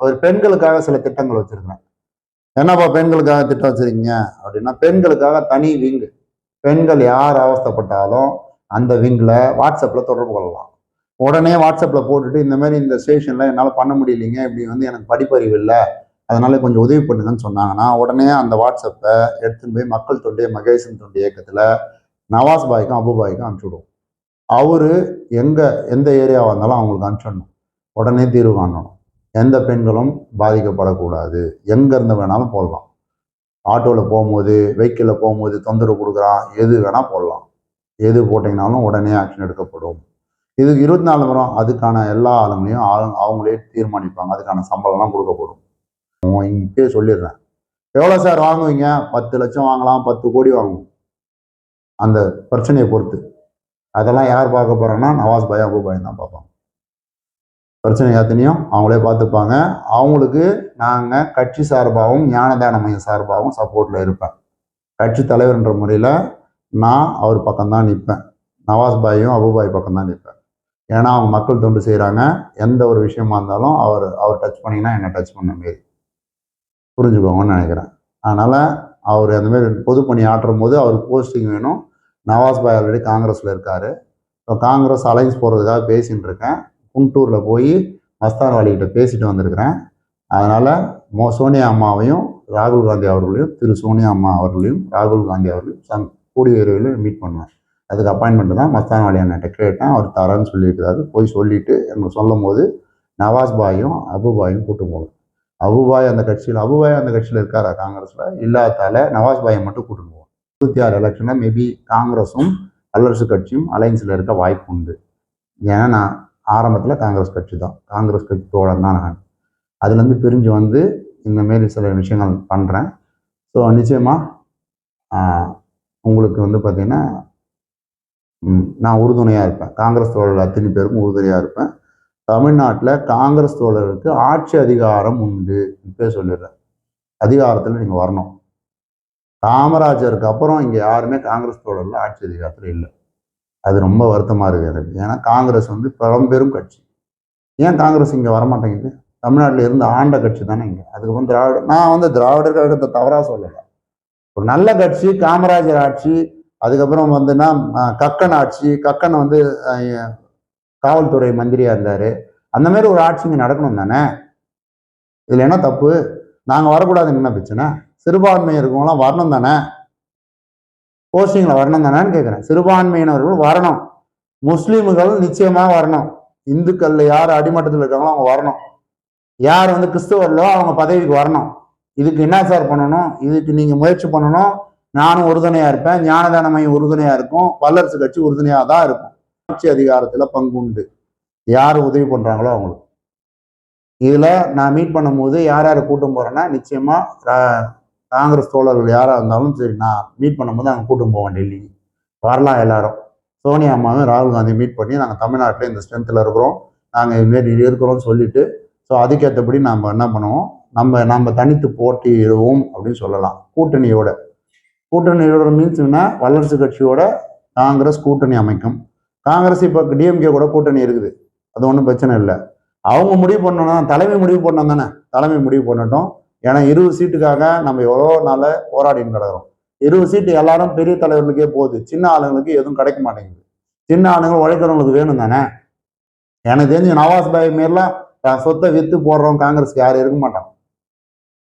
ஒரு பெண்களுக்காக சில திட்டங்கள் வச்சுருக்கிறேன். என்னப்பா பெண்களுக்காக திட்டம் வச்சுருக்கீங்க? அப்படின்னா பெண்களுக்காக தனி விங்கு பெண்கள் யார் அவஸ்தைப்பட்டாலும் அந்த விங்கில் வாட்ஸ்அப்பில் தொடர்பு கொள்ளலாம். உடனே வாட்ஸ்அப்பில் போட்டுட்டு இந்த மாதிரி இந்த ஸ்டேஷனில் என்னால் பண்ண முடியலைங்க இப்படி வந்து எனக்கு படிப்பறிவு இல்லை. அதனால கொஞ்சம் உதவி பண்ணுங்கன்னு சொன்னாங்கன்னா உடனே அந்த வாட்ஸ்அப்பை எடுத்துன்னு போய் மக்கள் தொண்டை மகேசன் தொண்டை இயக்கத்தில் நவாஸ் பாய்க்கும் அபுபாய்க்கும் அனுப்பிச்சுடுவோம். அவரு எங்கே எந்த ஏரியாவாக இருந்தாலும் அவங்களுக்கு அனுப்பிச்சிடணும். உடனே தீர்வு காணணும். எந்த பெண்களும் பாதிக்கப்படக்கூடாது. எங்கேருந்து வேணாலும் போடலாம். ஆட்டோவில் போகும்போது வெஹிக்கிளில் போகும்போது தொந்தரவு கொடுக்குறான் எது வேணால் போடலாம். எது போட்டிங்கனாலும் உடனே ஆக்ஷன் எடுக்கப்படும். இதுக்கு இருபத்தி நாலு மணி அதுக்கான எல்லா ஆளுங்களையும் ஆளு அவங்களே தீர்மானிப்பாங்க. அதுக்கான சம்பளம்லாம் கொடுக்கப்படும். இப்பயே சொல்லிடுறேன். எவ்வளோ சார் வாங்குவீங்க? பத்து லட்சம் வாங்கலாம் பத்து கோடி வாங்குவோம். அந்த பிரச்சனையை பொறுத்து. அதெல்லாம் யார் பார்க்க போறாங்கன்னா நவாஸ் பாய் அபு பாய் தான் பார்ப்பாங்க. பிரச்சனை எத்தனையும் அவங்களே பார்த்துப்பாங்க. அவங்களுக்கு நாங்கள் கட்சி சார்பாகவும் ஞானதான மையம் சார்பாகவும் சப்போர்ட்டில் இருப்பேன். கட்சி தலைவர்ன்ற முறையில் நான் அவர் பக்கம்தான் நிற்பேன் நவாஸ் பாயும் அபுபாய் பக்கம் தான் நிற்பேன் ஏன்னா அவங்க மக்கள் தொண்டு செய்கிறாங்க எந்த ஒரு விஷயமா இருந்தாலும் அவர் அவர் டச் பண்ணிங்கன்னா என்னை டச் பண்ண மாரி. புரிஞ்சுக்கோங்கன்னு நினைக்கிறேன். அதனால் அவர் அந்த மாதிரி பொதுப்பணி ஆற்றும் போது அவர் போஸ்டிங் வேணும். நவாஸ் பாய் ஆல்ரெடி காங்கிரஸில் இருக்கார். இப்போ காங்கிரஸ் அலைன்ஸ் போகிறதுக்காக பேசின்னு இருக்கேன். குண்டூரில் போய் மஸ்தான் வாலிகிட்ட பேசிட்டு வந்திருக்கிறேன். அதனால் மோ சோனியா அம்மாவையும் ராகுல் காந்தி அவர்களையும் திரு சோனியா அம்மா அவர்களையும் ராகுல் காந்தி அவர்களையும் சங் கூடிய விரைவில் மீட் பண்ணுவேன். அதுக்கு அப்பாயின்மெண்ட் தான் மஸ்தான் வாலி அண்ணன்ட்ட கேட்டேன். அவர் தரேன்னு சொல்லியிருக்கிறாரு. போய் சொல்லிவிட்டு எனக்கு சொல்லும் போது நவாஸ் பாயும் அபுபாயும் கூட்டு போகணும். அபுபாய் அந்த கட்சியில் அபுபாய் அந்த கட்சியில் இருக்காரா காங்கிரஸில்? இல்லாதால நவாஸ் பாயை மட்டும் கூட்டிட்டு போவோம் இருபத்தி ஆறு எலெக்ஷனில் மேபி காங்கிரஸும் வல்லரசு கட்சியும் அலைன்ஸில் இருக்க வாய்ப்பு உண்டு. ஏன்னா நான் ஆரம்பத்தில் காங்கிரஸ் கட்சி தான். காங்கிரஸ் கட்சி தோழன் தான் நான். அதுலேருந்து பிரிஞ்சு வந்து இந்த மாரி சில விஷயங்கள் பண்ணுறேன் ஸோ நிச்சயமாக உங்களுக்கு வந்து பார்த்திங்கன்னா நான் உறுதுணையாக இருப்பேன். காங்கிரஸ் தோழர்கள் அத்தனை பேருக்கும் உறுதுணையாக இருப்பேன். தமிழ்நாட்டில் காங்கிரஸ் தோழருக்கு ஆட்சி அதிகாரம் உண்டு இப்போ சொல்லிடுறேன் அதிகாரத்தில் நீங்கள் வரணும். காமராஜருக்கு அப்புறம் இங்கே யாருமே காங்கிரஸ் தோழரில் ஆட்சி அதிகாரத்தில் இல்லை. அது ரொம்ப வருத்தமாக இருக்குது எனக்கு. ஏன்னா காங்கிரஸ் வந்து பழம்பெரும் கட்சி. ஏன் காங்கிரஸ் இங்கே வரமாட்டேங்குது? தமிழ்நாட்டில் இருந்து ஆண்ட கட்சி தானே இங்கே. அதுக்கப்புறம் திராவிட நான் வந்து திராவிடர் கழகத்தை தவறாக சொல்லலை. ஒரு நல்ல கட்சி காமராஜர் ஆட்சி அதுக்கப்புறம் வந்துன்னா கக்கன் ஆட்சி கக்கன் வந்து காவல்துறை மந்திரியா இருந்தாரு. அந்த மாதிரி ஒரு ஆட்சி இங்கே நடக்கணும் தானே? இதுல என்ன தப்பு? நாங்க வரக்கூடாதுன்னு என்ன பிரச்சனை? சிறுபான்மை இருக்கவங்களாம் வரணும் தானே? போஸ்டிங்ல வரணும் தானேன்னு கேட்குறேன் சிறுபான்மையினர்கள் வரணும். முஸ்லீம்கள் நிச்சயமா வரணும். இந்துக்கள்ல யார் அடிமட்டத்தில் இருக்காங்களோ அவங்க வரணும். யார் வந்து கிறிஸ்துவர்களோ அவங்க பதவிக்கு வரணும். இதுக்கு என்ன சார் பண்ணணும்? இதுக்கு நீங்க முயற்சி பண்ணணும். நானும் உறுதுணையா இருப்பேன். ஞானதான மையம் உறுதுணையா இருக்கும். வல்லரசு கட்சி உறுதுணையா தான் இருக்கும். ஆட்சி அதிகாரத்துல பங்கு உண்டு யார் உதவி பண்றாங்களோ அவங்களுக்கு. இதுல நான் மீட் பண்ணும்போது யார் யாரை கூட்டம் போறேன்னா நிச்சயமா ரா- காங்கிரஸ் தோழர்கள் யாராக இருந்தாலும் சரி நான் மீட் பண்ணும்போது அங்கே கூட்டம் போவேன் டெல்லி வரலாம் எல்லாரும். சோனியா அம்மாவும் ராகுல் காந்தி மீட் பண்ணி நாங்கள் தமிழ்நாட்டில் இந்த ஸ்ட்ரென்த்தில் இருக்கிறோம். நாங்கள் இதுமாரி இருக்கிறோம்னு சொல்லிட்டு ஸோ அதுக்கேற்றபடி நம்ம என்ன பண்ணுவோம்? நம்ம நம்ம தனித்து போட்டியிடுவோம் அப்படின்னு சொல்லலாம். கூட்டணியோட. கூட்டணியோட மீன்ஸ்னா வல்லரசு கட்சியோட காங்கிரஸ் கூட்டணி அமைக்கும். காங்கிரஸ் இப்போ டிஎம்கே கூட கூட்டணி இருக்குது. அது ஒன்றும் பிரச்சனை இல்லை. அவங்க முடிவு பண்ணணும் தலைமை முடிவு பண்ணோம் தானே. தலைமை முடிவு பண்ணட்டும். ஏன்னா இருபது சீட்டுக்காக நம்ம எவ்வளோ நாள போராடின்னு கிடக்கிறோம். இருபது சீட்டு எல்லாரும் பெரிய தலைவர்களுக்கே போகுது. சின்ன ஆளுங்களுக்கு எதுவும் கிடைக்க மாட்டேங்குது. சின்ன ஆளுங்க உழைக்கிறவங்களுக்கு வேணும் தானே. எனக்கு தெரிஞ்சு நவாஸ் பாய் மாரிலாம் தன் சொத்தை வித்து போடுறோம் காங்கிரஸ்க்கு யாரும் இருக்க மாட்டான்.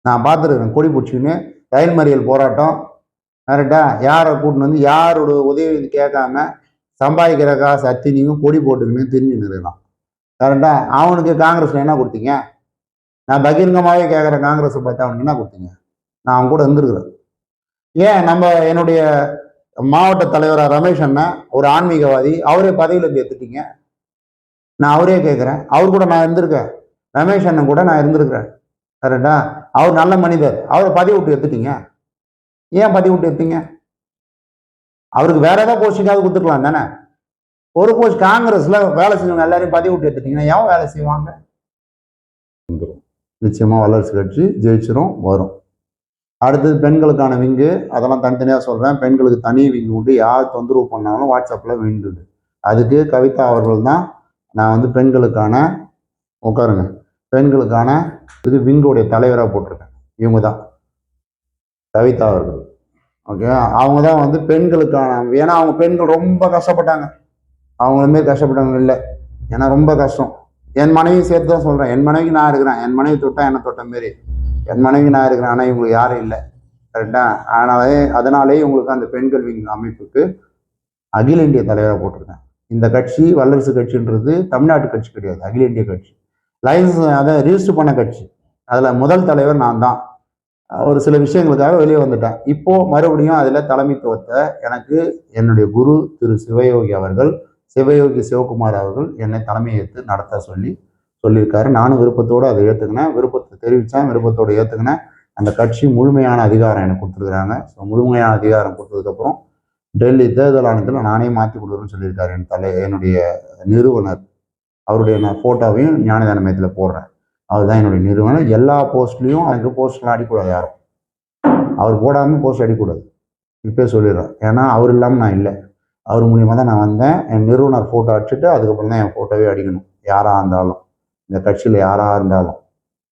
நான் பார்த்துருக்கேன் கொடி பிடிச்சிக்கின்னு ரயில் மறியல் போராட்டம். கரெக்டா? யாரை கூட்டின்னு வந்து யாரோட உதவி கேட்காம சம்பாதிக்கிற காசு அத்தினியும் கொடி போட்டுக்கின்னு தெரிஞ்சுன்னு இருக்கலாம் கரெக்டா? அவனுக்கு காங்கிரஸ்ல என்ன கொடுத்தீங்க? நான் பகிரங்கமாகவே கேட்குற காங்கிரஸை பார்த்து அவனுக்கு என்ன கொடுத்தீங்க? நான் அவன் கூட இருந்திருக்கிறேன். ஏன்? நம்ம என்னுடைய மாவட்ட தலைவராக ரமேஷ் அண்ணன் ஒரு ஆன்மீகவாதி அவரே பதவியில் ஏற்றுட்டீங்க நான் அவரே கேட்குறேன் அவர் கூட நான் இருந்திருக்கேன். ரமேஷ் அண்ணன் கூட நான் இருந்திருக்கிறேன். கரெக்டா? அவர் நல்ல மனிதர். அவரை பதவி விட்டு எடுத்துட்டீங்க. ஏன் பதவி விட்டு எடுத்தீங்க? அவருக்கு வேற ஏதாவது போஸ்டிங்காவது கொடுத்துருக்கலாம் தானே? ஒரு போஸ்ட் காங்கிரஸ்ல வேலை செஞ்சவங்க எல்லாரையும் பதவி விட்டு எடுத்துட்டீங்கன்னா ஏன் வேலை செய்வாங்க? வந்துரும். நிச்சயமா வல்லரசு கட்சி ஜெயிச்சிரும் வரும். அடுத்தது பெண்களுக்கான விங்கு அதெல்லாம் தனித்தனியாக சொல்கிறேன் பெண்களுக்கு தனி விங்கு உண்டு. யார் தொந்தரவு பண்ணாலும் வாட்ஸ்அப்பில் விண்டுது. அதுக்கு கவிதா அவர்கள் தான் நான் வந்து பெண்களுக்கான உட்காருங்க. பெண்களுக்கான இது விங்குடைய தலைவராக போட்டிருக்கேன். இவங்க தான். கவிதா அவர்கள். ஓகே அவங்க தான் வந்து பெண்களுக்கான ஏன்னா அவங்க பெண்கள் ரொம்ப கஷ்டப்பட்டாங்க. அவங்களுமே கஷ்டப்பட்டவங்க இல்லை. ஏன்னா ரொம்ப கஷ்டம். என் மனைவி சேர்த்து தான் சொல்கிறேன் என் மனைவிக்கு நான் இருக்கிறேன். என் மனைவி தொட்டா என்ன தொட்ட மாரி. என் மனைவி நான் இருக்கிறேன். ஆனால் இவங்களுக்கு யாரும் இல்லை. கரெக்டா அதனாலே அதனாலே உங்களுக்கு அந்த பெண்கள் விங்க அமைப்புக்கு அகில இந்திய தலைவராக போட்டிருக்கேன். இந்த கட்சி வல்லரசு கட்சின்றது தமிழ்நாட்டு கட்சி கிடையாது. அகில இந்திய கட்சி. லைசன்ஸ் அதை ரிஜிஸ்டர் பண்ண கட்சி. அதில் முதல் தலைவர் நான் தான் ஒரு சில விஷயங்களுக்காக வெளியே வந்துட்டேன். இப்போ மறுபடியும் அதில் தலைமைத்துவத்தை எனக்கு என்னுடைய குரு திரு சிவயோகி அவர்கள் சிவயோகி சிவகுமார் அவர்கள் என்னை தலைமை ஏற்று நடத்த சொல்லி சொல்லியிருக்காரு. நானும் விருப்பத்தோடு அதை ஏற்றுக்கினேன் விருப்பத்தை தெரிவித்தேன் விருப்பத்தோடு ஏற்றுக்கினேன் அந்த கட்சி முழுமையான அதிகாரம் எனக்கு கொடுத்துருக்குறாங்க. ஸோ முழுமையான அதிகாரம் கொடுத்ததுக்கப்புறம் டெல்லி தேர்தல் ஆணையத்தில் நானே மாற்றி கொடுக்குறேன்னு சொல்லியிருக்காரு என் தலை என்னுடைய நிறுவனர். அவருடைய நான் ஃபோட்டோவையும் ஞானதான மையத்தில் போடுறேன். அதுதான் என்னுடைய நிறுவனம். எல்லா போஸ்ட்லேயும் எனக்கு போஸ்ட்லாம் அடிக்கூடாது யாரும். அவர் போடாமல் போஸ்ட் அடிக்கூடாது. இப்போயே சொல்லிடுறேன். ஏன்னா அவர் இல்லாமல் நான் இல்லை. அவர் மூலியமாக தான் நான் வந்தேன். என் நிறுவனர் ஃபோட்டோ அடிச்சுட்டு அதுக்கப்புறம் தான் என் ஃபோட்டோவே அடிக்கணும். யாராக இருந்தாலும். இந்த கட்சியில் யாராக இருந்தாலும்.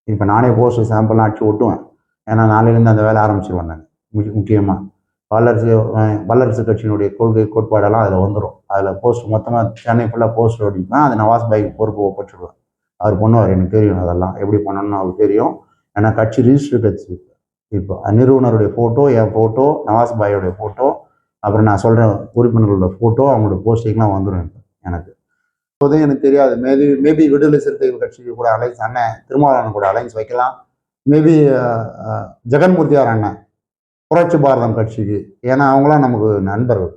இப்போ நானே போஸ்ட் சாம்பிள்லாம் அடிச்சு ஒட்டுவேன். ஏன்னா நாளையிலேருந்து அந்த வேலை ஆரம்பிச்சிருவேன் நான். முக்கியமாக வல்லரசு வல்லரசு கட்சியினுடைய கொள்கை கோட்பாடெல்லாம் அதில் வந்துடும் அதில் போஸ்ட் மொத்தமாக சென்னை ஃபுல்லாக போஸ்ட் அடிப்பேன் அது நவாஸ் பாய்க்கு பொறுப்பு ஒப்படைச்சிடுவேன் அவர் பண்ணுவார் எனக்கு தெரியும் அதெல்லாம். எப்படி பண்ணணும்னு அவருக்கு தெரியும். ஏன்னா கட்சி ரிஜிஸ்டர் கட்சி. இப்போ நிறுவனருடைய ஃபோட்டோ என் ஃபோட்டோ நவாஸ் பாயோடைய ஃபோட்டோ அப்புறம் நான் சொல்கிற உறுப்பினர்களோட ஃபோட்டோ அவங்களோட போஸ்டிங்லாம் வந்துடும் இப்போ எனக்கு. இப்போதும் எனக்கு தெரியாது. மேபி மேபி விடுதலை சிறுத்தைகள் கட்சிக்கு கூட அலைன்ஸ் அண்ணன் திருமாவளவன் கூட அலைன்ஸ் வைக்கலாம். மேபி ஜெகன்மூர்த்தியார் அண்ணன் புரட்சி பாரதம் கட்சிக்கு. ஏன்னா அவங்களாம் நமக்கு நண்பர்கள்.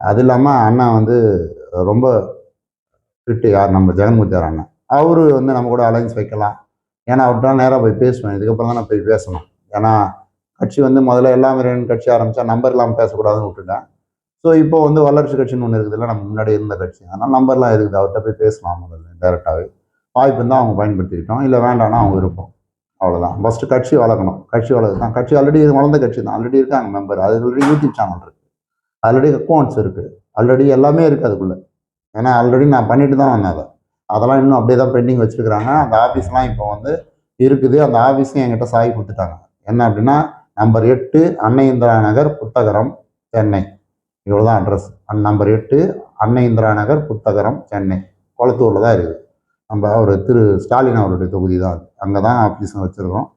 அது இல்லாமல் அண்ணா வந்து ரொம்ப ஃபிட்டு யார்? நம்ம ஜெகன்மூர்த்தியார் அண்ணன். அவரு வந்து நம்ம கூட அலைன்ஸ் வைக்கலாம். ஏன்னா அவர்கிட்ட நேராக போய் பேசுவேன். இதுக்கப்புறம் தான் நான் போய் பேசணும். ஏன்னா கட்சி வந்து முதல்ல எல்லாமே ரெண்டு கட்சி ஆரம்பித்தா நம்பர் இல்லாமல் பேசக்கூடாதுன்னு விட்டுட்டேன். ஸோ இப்போ வந்து வளர்ச்சி கட்சின்னு ஒன்று இருக்குதுல்ல நம்ம முன்னாடி இருந்த கட்சி. அதனால் நம்பர்லாம் இருக்குது. அவர்கிட்ட போய் பேசலாம் முதல்ல டேரெக்டாகவே வாய்ப்பு இருந்தால் அவங்க பயன்படுத்திக்கிட்டோம். இல்லை வேண்டாம்னா அவங்க இருப்போம் அவ்வளோதான் ஃபஸ்ட்டு கட்சி வளர்க்கணும் கட்சி வளர்க்கு தான் கட்சி ஆல்ரெடி வளர்ந்த கட்சி தான். ஆல்ரெடி இருக்காங்க மெம்பர் அது ஆல்ரெடி யூடியூப் சேனல் இருக்குது ஆல்ரெடி அக்கௌண்ட்ஸ் இருக்குது ஆல்ரெடி எல்லாமே இருக்குது அதுக்குள்ளே. ஏன்னா ஆல்ரெடி நான் பண்ணிட்டு தான் வந்தேன் அதை. அதெல்லாம் இன்னும் அப்படியே தான் பெண்டிங் வச்சுருக்குறாங்க. அந்த ஆஃபீஸ்லாம் இப்போ வந்து இருக்குது. அந்த ஆஃபீஸும் என்கிட்ட சாய் கொடுத்துட்டாங்க. என்ன அப்படின்னா நம்பர் எட்டு அன்னை இந்திரா நகர் புத்தகரம் சென்னை. இவ்வளோ தான் அட்ரஸ் நம்பர் எட்டு அன்னை இந்திரா நகர் புத்தகரம் சென்னை. குளத்தூரில் தான் இருக்குது. நம்ம அவர் திரு ஸ்டாலின் அவருடைய தொகுதி தான் அங்கே தான் ஆஃபீஸ் வச்சுருக்கோம்.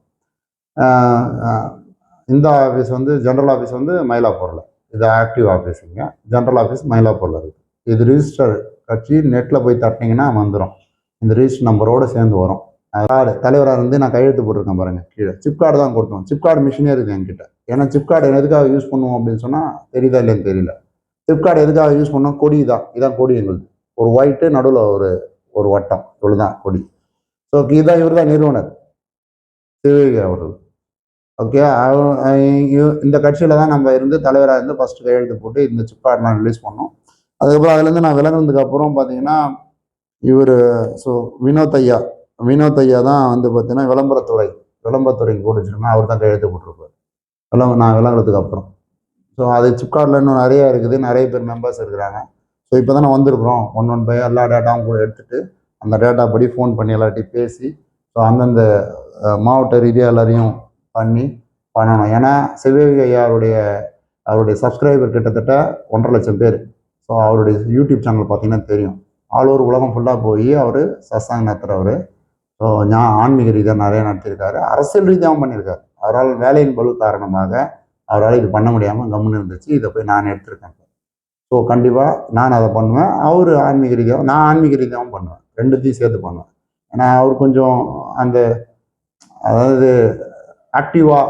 இந்த ஆஃபீஸ் வந்து ஜென்ரல் ஆஃபீஸ் வந்து மயிலாப்பூரில். இது ஆக்டிவ் ஆஃபீஸுங்க ஜென்ரல் ஆஃபீஸ் மயிலாப்பூரில் இருக்குது இது ரிஜிஸ்டர் கட்சி நெட்டில் போய் தட்டினீங்கன்னா வந்துடும் இந்த ரிஜிஸ்டர் நம்பரோடு சேர்ந்து வரும். கார்டு தலைவராக இருந்து நான் கையெழுத்து போட்டிருக்கேன் பாருங்க கீழே. சிப் கார்டு தான் கொடுத்தோம் சிப் கார்டு மிஷினே இருக்குது என்கிட்ட. ஏன்னா சிப் கார்டு எதுக்காக யூஸ் பண்ணுவோம் அப்படின்னு சொன்னால் தெரியுதா இல்லைன்னு தெரியல. சிப் கார்டு எதுக்காக யூஸ் பண்ணோம்? கொடி தான். இதான் கொடி எங்களுக்கு. ஒரு ஒயிட்டு நடுவில் ஒரு ஒரு வட்டம். இவ்வளோதான் கொடி. ஸோ இதுதான் இவர் தான் நிறுவனர். சிவகி அவர்கள். ஓகே இந்த கட்சியில் தான் நம்ம இருந்து தலைவராக இருந்து ஃபஸ்ட்டு கையெழுத்து போட்டு இந்த சிப் நான் ரிலீஸ் பண்ணோம். அதுக்கப்புறம் அதுலேருந்து நான் விலகினதுக்கு அப்புறம் பார்த்தீங்கன்னா இவர் ஸோ வினோத் ஐயா. வினோத் ஐயா தான் வந்து பார்த்தீங்கன்னா விளம்பரத்துறை விளம்பரத்துறைக்கு போட்டு வச்சுருக்கேன் அவர் தான் கையெழுத்து போட்டிருப்பார். விளம்ப நான் விளங்குறதுக்கு அப்புறம். ஸோ அது சிப்கார்டில் இன்னும் நிறையா இருக்குது. நிறைய பேர் மெம்பர்ஸ் இருக்கிறாங்க. ஸோ இப்போ தான் வந்திருக்கிறோம். ஒன் ஒன் பை எல்லா டேட்டாவும் கூட எடுத்துகிட்டு அந்த டேட்டா படி ஃபோன் பண்ணி எல்லார்ட்டையும் பேசி ஸோ அந்தந்த மாவட்ட ரீதியாக எல்லாரையும் பண்ணி பண்ணணும். ஏன்னா சிவகங்கை ஐயாருடைய அவருடைய சப்ஸ்கிரைபர் கிட்டத்தட்ட ஒன்றரை லட்சம் பேர். ஸோ அவருடைய யூடியூப் சேனல் பார்த்தீங்கன்னா தெரியும். ஆல் ஓவர் உலகம் ஃபுல்லாக போய் அவர் சசாங் நடத்துகிறவர் ஸோ நான் ஆன்மீக ரீதியாக நிறையா நடத்தியிருக்காரு. அரசியல் ரீதியாகவும் பண்ணியிருக்காரு. அவரால் வேலையின் பளு காரணமாக அவரால் இது பண்ண முடியாமல் கம்முன்னு இருந்துச்சு. இதை போய் நான் எடுத்திருக்கேன். ஸோ கண்டிப்பாக நான் அதை பண்ணுவேன். அவர் ஆன்மீக ரீதியாகவும் நான் ஆன்மீக ரீதியாகவும் பண்ணுவேன். ரெண்டுத்தையும் சேர்த்து பண்ணுவேன். ஏன்னா அவர் கொஞ்சம் அந்த அதாவது ஆக்டிவாக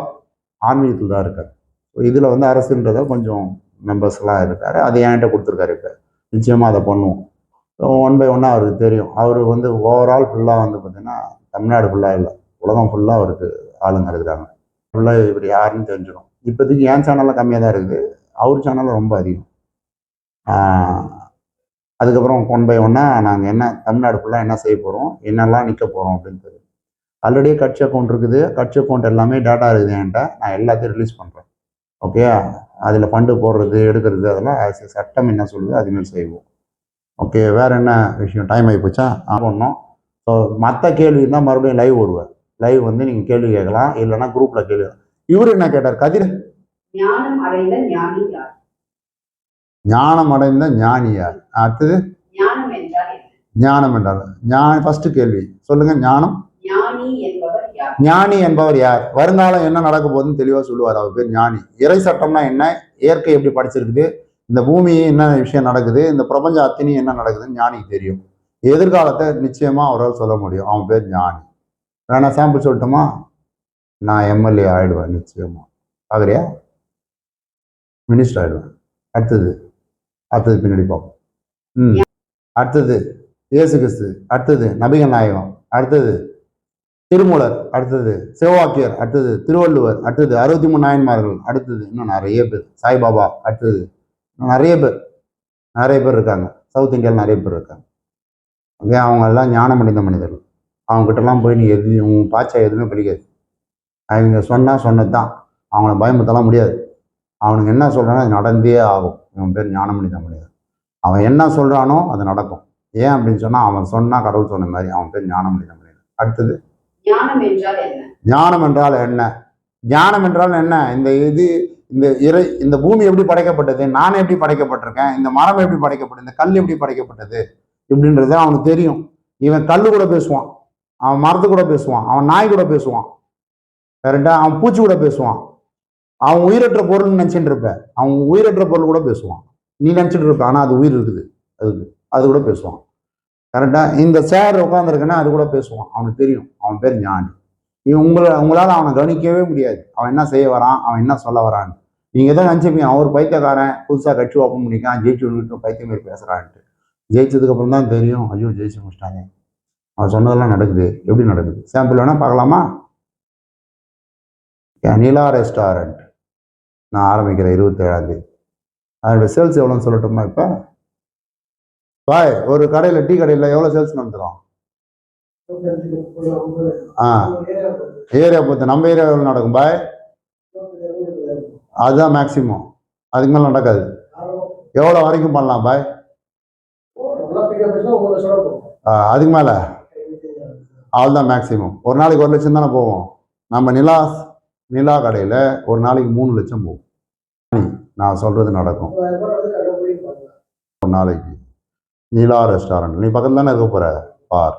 ஆன்மீகத்தில் தான் இருக்கார். ஸோ இதில் வந்து அரசுன்றதை கொஞ்சம் மெம்பர்ஸ்லாம் இருக்காரு. அது என்கிட்ட கொடுத்துருக்காரு இப்போ. நிச்சயமாக அதை பண்ணுவோம். ஒன் பை ஒன்னாக அவருக்கு தெரியும். அவர் வந்து ஓவரால் ஃபுல்லாக வந்து பார்த்தீங்கன்னா தமிழ்நாடு ஃபுல்லாக இல்லை. உலகம் ஃபுல்லாக அவருக்கு ஆளுங்க இருக்கிறாங்க ஃபுல்லாக இவர் யாருன்னு தெரிஞ்சிடும். இப்போதைக்கு என் சேனலில் கம்மியாக தான் இருக்குது. அவர் சேனலில் ரொம்ப அதிகம். அதுக்கப்புறம் ஒன் பை ஒன்னாக நாங்கள் என்ன தமிழ்நாடு ஃபுல்லாக என்ன செய்ய போகிறோம் என்னெல்லாம் நிற்க போகிறோம் அப்படின்னு தெரியும். ஆல்ரெடி கட்சி அக்கௌண்ட் இருக்குது. கட்சி அக்கௌண்ட் எல்லாமே டேட்டா இருக்குது என்கிட்ட. நான் எல்லாத்தையும் ரிலீஸ் பண்ணுறேன் ஓகே அதில் ஃபண்டு போடுறது எடுக்கிறது அதெல்லாம் சட்டம் என்ன சொல்லுது அதுமாரி செய்வோம். ஓகே வேறு என்ன விஷயம்? டைம் ஆகி போச்சா? பண்ணோம் ஸோ மற்ற கேள்வி தான் மறுபடியும் லைவ் வருவேன். லைவ் வந்து நீங்கள் கேள்வி கேட்கலாம் இல்லைன்னா குரூப்பில் கேள்வி இவர் என்ன கேட்டார்? கதிர்? ஞானம் அடைந்த ஞானி யார்? ஞானியார் அடுத்தது? ஞானம் என்றால் ஞானம் ஃபர்ஸ்ட் கேள்வி. சொல்லுங்க ஞானம். ஞானி என்பவர் யார்? வருங்காலம் என்ன நடக்க போகுதுன்னு தெளிவாக சொல்லுவார் அவர் பேர் ஞானி. இறை சட்டம்னா என்ன? இயற்கை எப்படி படிச்சிருக்குது? இந்த பூமி என்ன விஷயம் நடக்குது? இந்த பிரபஞ்ச அத்தினி என்ன நடக்குதுன்னு ஞானிக்கு தெரியும். எதிர்காலத்தை நிச்சயமா அவரால் சொல்ல முடியும். அவன் பேர் ஞானி. வேணா சாம்பிள் சொல்லட்டுமா? நான் எம்எல்ஏ ஆயிடுவேன் நிச்சயமா. பார்க்குறியா? மினிஸ்டர் ஆயிடுவேன். அடுத்தது. அடுத்தது பின்னாடி பார்ப்போம். ம். அடுத்தது. இயேசு கிறிஸ்து. அடுத்தது. நபிகள் நாயகம். அடுத்தது. திருமூலர் அடுத்தது சிவவாக்கியர் அடுத்தது திருவள்ளுவர் அடுத்தது அறுபத்தி மூணு நாயன்மார்கள் அடுத்தது இன்னும் நிறைய பேர். சாய்பாபா அடுத்தது நிறைய பேர். நிறைய பேர் இருக்காங்க. சவுத் இந்தியாவில் நிறைய பேர் இருக்காங்க. ஓகே? அவங்க எல்லாம் ஞானம் அடைந்த மனிதர்கள். அவங்ககிட்டலாம் போய் நீ எது உன் பாய்ச்சா எதுவுமே பிடிக்காது. அவங்க சொன்னால் சொன்னது தான் அவங்கள பயமுத்தலாம் முடியாது. அவனுக்கு என்ன சொல்கிறானோ அது நடந்தே ஆகும். இவன் பேர் ஞானம் அடைந்த மனிதர் அவன் என்ன சொல்கிறானோ அது நடக்கும். ஏன் அப்படின்னு சொன்னால் அவன் சொன்னால் கடவுள் சொன்ன மாதிரி அவன் பேர் ஞானம் அடைந்த மனிதர் அடுத்தது ஞானம் என்றால் என்ன? ஞானம் என்றால் என்ன? ஞானம் என்றால் என்ன? இந்த இது இந்த இறை இந்த பூமி எப்படி படைக்கப்பட்டது? நான் எப்படி படைக்கப்பட்டிருக்கேன்? இந்த மரம் எப்படி படைக்கப்பட்டது? இந்த கல் எப்படி படைக்கப்பட்டது? இப்படின்றது அவனுக்கு தெரியும். இவன் கல்லு கூட பேசுவான். அவன் மரத்து கூட பேசுவான். அவன் நாய் கூட பேசுவான். கரெக்டா அவன் பூச்சி கூட பேசுவான். அவன் உயிரற்ற பொருள்னு நினச்சிட்டு இருப்ப. அவன் உயிரற்ற பொருள் கூட பேசுவான். நீ நினச்சிட்டு இருப்ப. ஆனால் அது உயிர் இருக்குது. அதுக்கு அது கூட பேசுவான். கரெக்டாக இந்த சேர் உட்காந்துருக்கேன்னா அது கூட பேசுவான். அவனுக்கு தெரியும். அவன் பேர் ஞானி. இவன் உங்களை உங்களால் அவனை கவனிக்கவே முடியாது. அவன் என்ன செய்ய வரான்? அவன் என்ன சொல்ல வரான்னு. நீங்கள் எதாவது நினச்சிப்பீங்க அவர் பைத்தியக்காரன். புதுசாக கட்சி ஓப்பன் பண்ணிக்கான் ஜெயிச்சு விட்டு பைத்தியம் மாரி பேசுகிறான்ட்டு ஜெயிச்சதுக்கப்புறம் தான் தெரியும். ஐயோ ஜெயிச்சு முடிச்சிட்டாங்க. அவன் சொன்னதெல்லாம் நடக்குது. எப்படி நடக்குது? சாம்பிள் வேணால் பார்க்கலாமா? நிலா ரெஸ்டாரண்ட் நான் ஆரம்பிக்கிறேன் இருபத்தேழாந்தேதி அதோட சேல்ஸ் எவ்வளோன்னு சொல்லட்டுமா இப்போ? பாய் ஒரு கடையில் டீ கடையில் எவ்வளோ சேல்ஸ் நடந்துடும் ஆ. ஏரியா பொறுத்து நம்ம ஏரியா எவ்வளோ நடக்கும் பாய். அதுதான் மேக்சிமம் அதுக்கு மேலே நடக்காது. எவ்வளோ வரைக்கும் பண்ணலாம் பாய்? ஆ, அதுக்கு மேலே. அவ்வளோதான் மேக்சிமம் ஒரு நாளைக்கு ஒரு லட்சம் தானே போவோம். நம்ம நிலா நிலா கடையில் ஒரு நாளைக்கு மூணு லட்சம் போகும். நான் சொல்கிறது நடக்கும். ஒரு நாளைக்கு. நிலா ரெஸ்டாரண்ட் நீ பக்கத்தில் தானே இருக்க போகிற பார்.